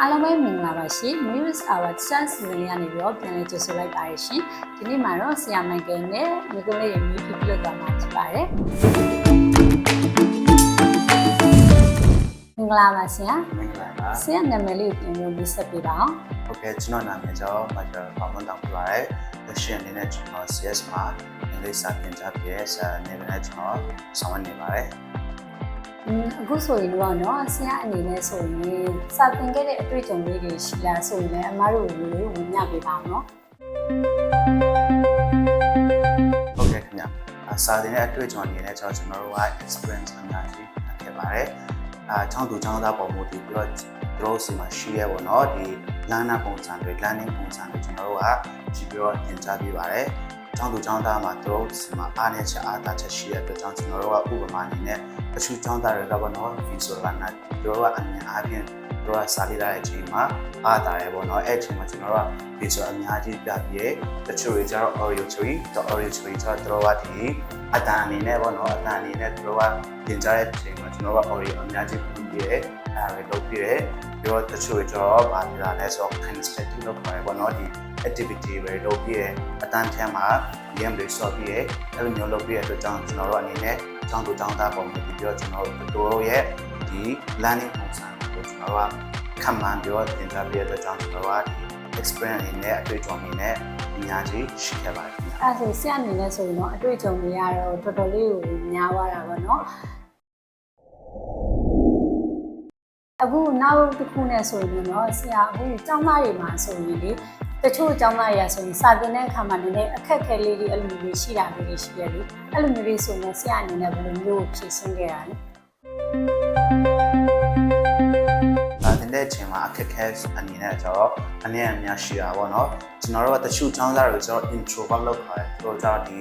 အားလုံးပဲမင်္ဂလာပါရှင် News Hour စမ်းစီစဉ်လေးကနေပြီးတော့ပြန်လည်ကြိုဆိုလိုက်ပါရရှင်ဒီနေ့မှာတော့ဆရာမိုက်ကယ်နဲ့မိကလေးရဲ့မြည်ပြပြလို့သွားမှာဖြစ်ပါတယ်မင်္ဂလာပါဆရာမင်္ဂလာပါဆရာနာမည်လေးကိုပြန်ပြီးမိတ်ဆက်ပေးပါအောင်ဟုတ်ကဲ့ကျွန်တော်နာမည်ကျော်မိုက်တာပေါမန်တောင်ပြပါရယ်လက်ရှိအနေနဲ့ကျွန်တော် CS မှာအင်္ဂလိပ်စာသင်ကြားပြည့်စာနေနဲ့ကျွန်တော်ဆောင်ရွက်နေပါတယ်อืม အခုဆိုရင်တော့เนาะဆရာအနေနဲ့ဆိုရင်စာသင်ခဲ့တဲ့အတွေ့အကြုံလေးတွေရှိလားဆိုရင်လည်းအမားတို့ကိုဝင်ညပေးပါအောင်เนาะ ဟုတ်ကဲ့ခင်ဗျာစာသင်တဲ့အတွေ့အကြုံအနေနဲ့ကျွန်တော်ကျွန်တော်တို့က experience အများကြီးဖြစ်ပါတယ်အာချောင်းသူချောင်းသားပုံမှုတည်ပြီးတော့တို့စီမှာရှိရဲပေါ့နော်ဒီ learner ပုံစံတွေ learning ပုံစံတွေကျွန်တော်တို့ကကြည့်ပြီးတော့သင်ကြားပေးပါတယ် ချောင်းသူချောင်းသားမှာတို့စီမှာအားနည်းချက်အားသာချက်ရှိတဲ့အတွက်ကြောင့်ကျွန်တော်တို့ကဥပမာအနေနဲ့အချူချောင်းသားတွေကပေါ့နော် visual learner တို့ကအမြင်အားဖြင့်တို့ကစာလေးလာတဲ့အချိန်မှာအားသာရဲပေါ့နော်အဲ့အချိန်မှာကျွန်တော်တို့က visual အများကြီးပြပြရဲတချို့တွေကျတော့ audio ချွေတော့ audio ချွေကျတော့တို့ကဒီအတန်အနေနဲ့ပေါ့နော်အတန်အနေနဲ့တို့ကသင်ကြားတဲ့အချိန်မှာကျွန်တော်က audio အများကြီးပြပြရဲအဲ့ဒါတွေလုပ်ပြရဲပြီးတော့တချို့တွေကျတော့ဗာပြတာလဲဆိုတော့ kinesthetic လုပ်ပါရပေါ့နော်ဒီ activity တွေလုပ်ပြရဲအတန်ထဲမှာ game တွေဆော့ပြရဲအဲ့လိုမျိုးလုပ်ပြရဲအတွက်ကြောင့်ကျွန်တော်တို့အနေနဲ့ကျောင်းသူကျောင်းသားပုံပြီးတော့ကျွန်တော်တို့တို့ရဲ့ဒီ learning ပုံစံကိုကျွန်တော်တို့ကခံမှန်းပြီးတော့သင်ကြားပြရဲအတွက်ကြောင့်ကျွန်တော်တို့ကဒီ experience အနေနဲ့အတွေ့အကြုံအနေနဲ့အများကြီးရှိခဲ့ပါတယ်ခင်ဗျာအဲ့ဒါဆိုဆရာအနေနဲ့ဆိုရင်တော့အတွေ့အကြုံတွေကတော့တော်တော်လေးကိုများသွားတာပေါ့နော်အခုနောက်တစ်ခုနဲ့ဆိုရင်တော့ဆရာအခုကျောင်းသားတွေမှာဆိုရင်လေ တချို့ကျောင်းသားတွေကဆိုရင်စာသင်တဲ့အခါမှာနည်းနည်းအခက်အခဲလေးတွေအဲ့လိုမျိုးတွေရှိတာလေးတွေရှိတယ်လေအဲ့လိုမျိုးတွေဆိုရင်ဆရာအနေနဲ့ဘယ်လိုမျိုးဖြေရှင်းခဲ့တာလဲဒါတင်တဲ့အချိန်မှာအခက်အခဲအနေနဲ့ကျတော့အနည်းအများရှိတာပေါ့နော်ကျွန်တော်တို့ကတချို့ចောင်းသားတွေကျတော့ introvert လောက်ပါတယ်သူတို့ကျတော့ဒီ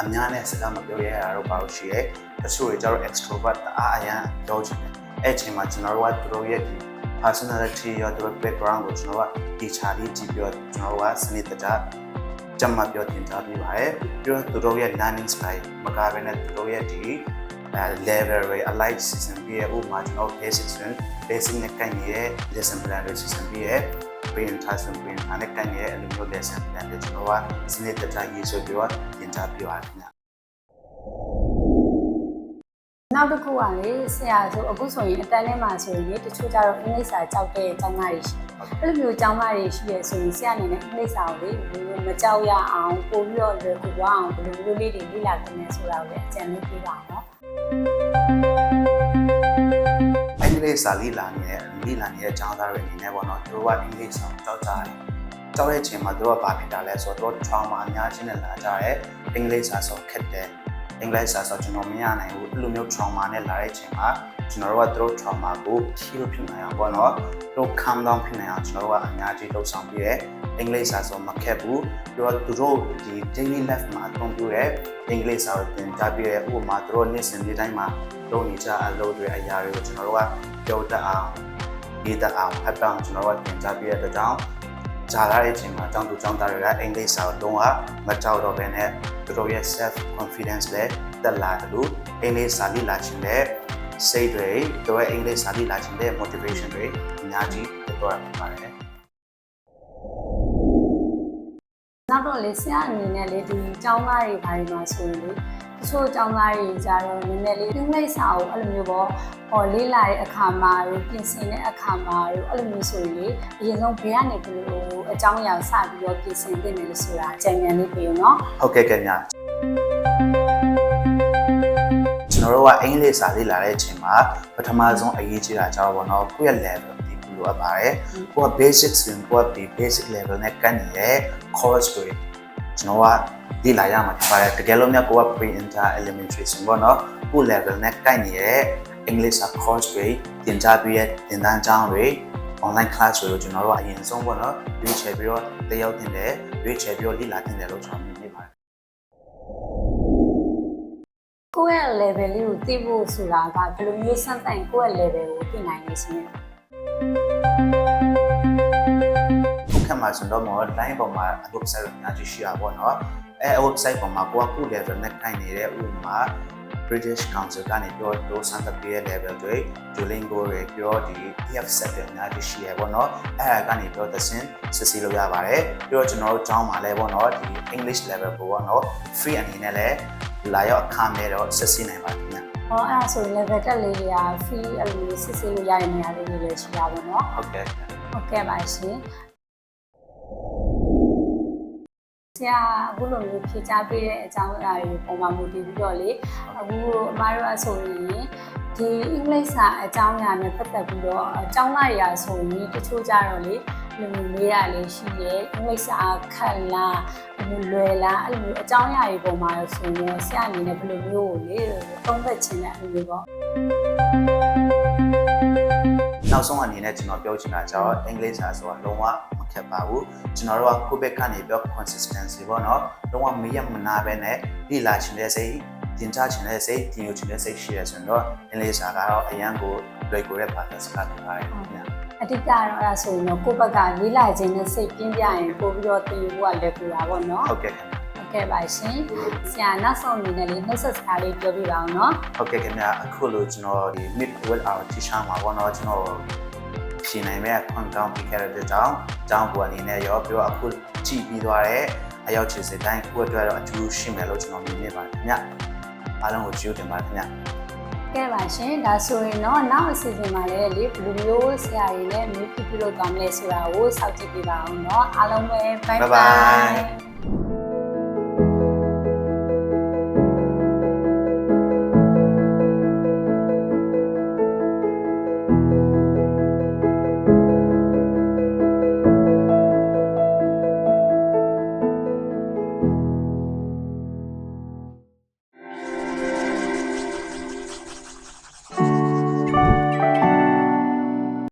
အများနဲ့စကားမပြောရတာတော့ဘာလို့ရှိရဲတချို့တွေကျတော့ extrovert တအားအရန်ပြောချင်တယ်အဲ့အချိန်မှာကျွန်တော်တို့ကသူတို့ရဲ့ဒီ personality ရောသူတို့ background ကိုကျွန်တော်ကဒီချာလေးကြည့်ပြီးတော့ကျွန်တော်တို့ကစနစ်တကျကြမ်းမပြောတင်ထားပြီးပါတယ်ပြီးတော့သူတို့ရဲ့ learning style မကားဘဲနဲ့သူတို့ရဲ့ဒီအဲ level တွေ alike season ပြီးရဥပမာကျွန်တော် basic ဆိုရင် basic နဲ့ကိုင်နေတဲ့ lesson plan တွေ season ပြီးရ brain task brain နဲ့ကိုင်နေတဲ့အဲ့လိုမျိုး lesson plan တွေကျွန်တော်ကစနစ်တကျရေးဆွဲပြီးတော့သင်ကြားပြပါတယ်ခင်ဗျာ နောက်တစ်ခုကလေဆရာဆိုအခုဆိုရင်အတန်းထဲမှာဆိုရင်တချို့ကျတော့အင်္ဂလိပ်စာကြောက်တဲ့ကျောင်းသားတွေရှိတယ်။အဲ့လိုမျိုးကျောင်းသားတွေရှိရဆိုရင်ဆရာအနေနဲ့အင်္ဂလိပ်စာကိုလေဘယ်လိုမကြောက်ရအောင်ပို့ပြီးတော့လွယ်ကူသွားအောင်ဘယ်လိုမျိုးလေးတွေလေ့လာသင်နေဆိုတာကိုလည်းအကြံလေးပေးပါအောင်နော်အင်္ဂလိပ်စာလေးလာနေတဲ့လေးလာနေတဲ့ကျောင်းသားတွေအနေနဲ့ပေါ့နော်သူတို့ကအင်္ဂလိပ်စာကိုကြောက်ကြတယ်ကြောက်တဲ့အချိန်မှာသူတို့ကဘာဖြစ်တာလဲဆိုတော့သူတို့ trauma အများကြီးနဲ့လာကြတယ်အင်္ဂလိပ်စာဆိုခက်တယ် အင်္ဂလိပ်စာဆိုကျွန်တော်မရနိုင်ဘူးအဲ့လိုမျိုး trauma နဲ့လာတဲ့အချိန်မှာကျွန်တော်တို့ကသူတို့ trauma ကို heal ဖြစ်နိုင်အောင်ပေါ့နော်သူတို့ calm down ဖြစ်နိုင်အောင်ကျွန်တော်တို့ကအများကြီးလှုပ်ဆောင်ပြီးရဲအင်္ဂလိပ်စာဆိုမခက်ဘူးပြီးတော့သူတို့ဒီ daily life မှာအသုံးပြုတဲ့အင်္ဂလိပ်စာကိုသင်ကြားပြီးရဲဥပမာသူတို့နေ့စဉ်နေ့တိုင်းမှာလုပ်နေကြအလုပ်တွေအရာတွေကိုကျွန်တော်တို့ကပြောတတ်အောင်ရေးတတ်အောင်ဖတ်တတ်အောင်ကျွန်တော်တို့ကသင်ကြားပြီးတဲ့အတွက်ကြောင့် ဂျာလာတဲ့အချိန်မှာတောင်းတူတောင်းတာတွေကအင်္ဂလိပ်စာကိုလုံးဝမကြောက်တော့ဘဲနဲ့သူတို့ရဲ့ self confidence လည်းတက်လာတယ်လို့အင်္ဂလိပ်စာလေ့လာခြင်းနဲ့စိတ်တွေသူတို့ရဲ့အင်္ဂလိပ်စာလေ့လာခြင်းတဲ့ motivation တွေအများကြီးတက်သွားတာဖြစ်ပါတယ်နောက်တော့လေဆရာအနေနဲ့လေဒီကျောင်းသားတွေဘာတွေမှာဆိုရင်လေ တချို့ကျောင်းသားတွေကြတော့နည်းနည်းလေးအင်္ဂလိပ်စာကိုအဲ့လိုမျိုးပေါ့ဟောလေးလာတဲ့အခါမှာတို့ပြင်ဆင်တဲ့အခါမှာတို့အဲ့လိုမျိုးဆိုရင်လေအရင်ဆုံးဘယ်ကနေဘယ်လိုအကြောင်းအရာစပြီးတော့ပြင်ဆင်သင့်တယ်လို့ဆိုတာအကြံဉာဏ်လေးပေးဦးနော်ဟုတ်ကဲ့ကဲ့ညကျွန်တော်တို့ကအင်္ဂလိပ်စာလေ့လာတဲ့အချိန်မှာပထမဆုံးအရေးကြီးတာကျတော့ဘောနော်ကိုယ့်ရဲ့ level ဒီလိုအပ်ပါတယ်ကိုက basic ဆိုရင်ကိုကဒီ basic level နဲ့ကန့်နေတဲ့ course တွေကျွန်တော်က လေ့လာရမှာဖြစ်ပါတယ်တကယ်လို့များကိုက pre inter elementary ဆိုဘောနော်ကို level နဲ့ကန့်နေတဲ့အင်္ဂလိပ်စာ course တွေသင်ကြားပြီးရဲ့သင်တန်းကျောင်းတွေ online class တွေကိုကျွန်တော်တို့ကအရင်ဆုံးပေါ့နော်ရွေးချယ်ပြီးတော့တက်ရောက်တင်တယ်ရွေးချယ်ပြီးတော့လေ့လာတင်တယ်လို့ကျွန်တော်မြင်နေပါတယ်ကိုယ့်ရဲ့ level လေးကိုသိဖို့ဆိုတာကဘယ်လိုမျိုးစမ်းသပ်ရင်ကိုယ့်ရဲ့ level ကိုသိနိုင်လဲဆိုရင်ခုခက်မှာဆိုတော့မော် line ပေါ်မှာ website ကိုအများကြီးရှိတာပေါ့နော် အဲ website ပေါ်မှာကိုကခု level နဲ့ခိုင်နေတဲ့ဥပမာ British Council ကနေပြောတော့စံတပြည့် level တွေ Duolingo တွေပြောဒီ EF set တွေအများကြီးရှိရပေါ့နော်အဲ့ဒါကနေပြောသစင်စစ်စီလို့ရပါတယ်ပြီးတော့ကျွန်တော်တို့ကျောင်းမှာလည်းပေါ့နော်ဒီ English level ကိုပေါ့နော် free အနေနဲ့လည်းလာရောက်အခမဲ့တော့စစ်စီနိုင်ပါတယ်ခင်ဗျ။ဟောအဲ့ဒါဆိုရင် level တက်လေးတွေက free အဲ့လိုမျိုးစစ်ဆေးလို့ရတဲ့နေရာလေးတွေလည်းရှိတာပေါ့နော်ဟုတ်ကဲ့ခင်ဗျ။ဟုတ်ကဲ့ပါရှင်။ ဆရာအခုလိုမျိုးဖြေချပေးတဲ့အကြောင်းအရာတွေပုံမှန်မူတည်ပြီးတော့လေအခုအမားတို့အဆိုရင်ဒီအင်္ဂလိပ်စာအကြောင်းအရာနဲ့ပတ်သက်ပြီးတော့အကြောင်းသားတွေကဆိုရင်တချို့ကြတော့လေလူမျိုးမေးရလေးရှိတယ်အင်္ဂလိပ်စာခက်လားဘယ်လိုလွယ်လားအဲ့လိုမျိုးအကြောင်းအရာတွေပုံမှန်ဆိုရင်ဆရာအနေနဲ့ဘယ်လိုမျိုးကိုလေသုံးသက်ခြင်းနဲ့အဲ့လိုမျိုးပေါ့နောက်ဆုံးအနေနဲ့ကျွန်တော်ပြောချင်တာကြောင့်အင်္ဂလိပ်စာဆိုတာလုံးဝ မခက်ပါဘူးကျွန်တော်တို့ကကိုယ့်ဘက်ကနေပြော consistency ပေါ့နော်လုံးဝမရမနာပဲနဲ့လေ့လာချင်တဲ့စိတ်သင်ကြားချင်တဲ့စိတ်သင်ယူချင်တဲ့စိတ်ရှိရဆိုရင်တော့အင်္ဂလိပ်စာကတော့အရန်ကိုလွယ်ကူတဲ့ဘာသာစကားဖြစ်ပါတယ်ခင်ဗျာအဓိကတော့အဲ့ဒါဆိုရင်တော့ကိုယ့်ဘက်ကလေးလာခြင်းနဲ့စိတ်ပြင်းပြရင်ပို့ပြီးတော့တည်ဖို့ကလည်းပူတာပေါ့နော်ဟုတ်ကဲ့ခင်ဗျာဟုတ်ကဲ့ပါရှင်ဆရာနောက်ဆုံးအနေနဲ့လေးနှုတ်ဆက်စကားလေးပြောပြပါအောင်နော်ဟုတ်ကဲ့ခင်ဗျာအခုလိုကျွန်တော်ဒီ mid with our teacher မှာပေါ့နော်ကျွန်တော် ရှင်းနိုင်မဲ့ခွန်ကောင်းပြီးခဲ့တဲ့ကြောင့်ကျောင်းပေါ်အနေနဲ့ရောပြီးတော့အခုကြည်ပြီးသွားတဲ့အရောက်ချင်စတိုင်းကိုယ့်အတွက်တော့အကျိုးရှိမယ်လို့ကျွန်တော်မြင်နေပါတယ်ခင်ဗျာအားလုံးကိုကျေးဇူးတင်ပါတယ်ခင်ဗျာ ကဲပါရှင်ဒါဆိုရင်တော့နောက်အစီအစဉ်မှာလည်းလေဘယ်လိုမျိုးဆရာတွေနဲ့မျိုးပြပြလို့ကောင်းလဲဆိုတာကိုစောင့်ကြည့်ပြပါအောင်เนาะအားလုံးပဲ bye Bye bye bye